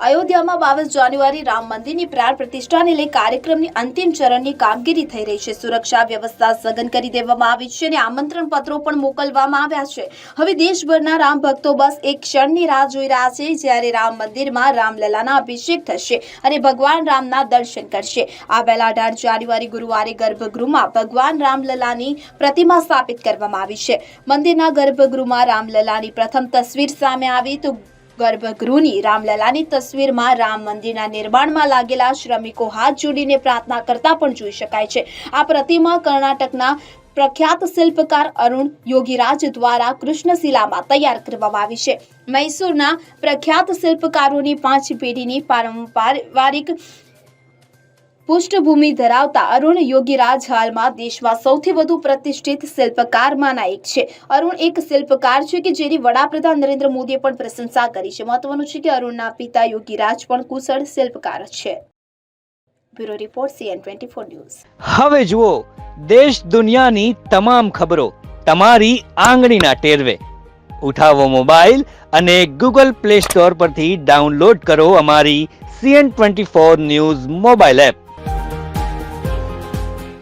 અયોધ્યામાં બાવીસ જાન્યુઆરી રામ મંદિરની પ્રાણ પ્રતિષ્ઠાને લઈ કાર્યક્રમની અંતિમ ચરણની કામગીરી થઈ રહી છે. સુરક્ષા વ્યવસ્થા સઘન કરી દેવામાં આવી છે અને આમંત્રણ પત્રો પણ મોકલવામાં આવ્યા છે. હવે દેશભરના રામ ભક્તો બસ એક ક્ષણની રાહ જોઈ રહ્યા છે, જ્યારે રામ મંદિરમાં રામલલાના અભિષેક થશે અને ભગવાન રામના દર્શન કરશે. આ પહેલા અઢાર જાન્યુઆરી ગુરુવારે ગર્ભગૃહમાં ભગવાન રામલલાની પ્રતિમા સ્થાપિત કરવામાં આવી છે. મંદિરના ગર્ભગૃહમાં રામલલાની પ્રથમ તસવીર સામે આવી તો ગર્ભગૃહની રામલલાની તસવીરમાં રામ મંદિરના નિર્માણમાં લાગેલા શ્રમિકો હાથ જોડીને પ્રાર્થના કરતા પણ જોઈ શકાય છે. આ પ્રતિમા કર્ણાટકના પ્રખ્યાત શિલ્પકાર અરુણ યોગીરાજ દ્વારા કૃષ્ણશિલામાં તૈયાર કરવામાં આવી છે. મૈસૂરના પ્રખ્યાત શિલ્પકારોની પાંચ પેઢીની પારંપરિક પૃષ્ઠભૂમિ ધરાવતા અરુણ યોગીરાજ હાલમાં દેશમાં સૌથી વધુ પ્રતિષ્ઠિત શિલ્પકારમાંના એક છે. અરુણ એક શિલ્પકાર છે કે જેની વડાપ્રધાન નરેન્દ્ર મોદીએ પણ પ્રશંસા કરી છે. મહત્વનું છે કે અરુણના પિતા યોગીરાજ પણ કુશળ શિલ્પકાર છે. Bureau report, CN twenty four news. હવે જુઓ, દેશ દુનિયાની તમામ ખબરો તમારી આંગળીના ટેરવે. ઉઠાવો મોબાઈલ અને ગૂગલ પ્લે સ્ટોર પરથી ડાઉનલોડ કરો અમારી CN twenty four news mobile app.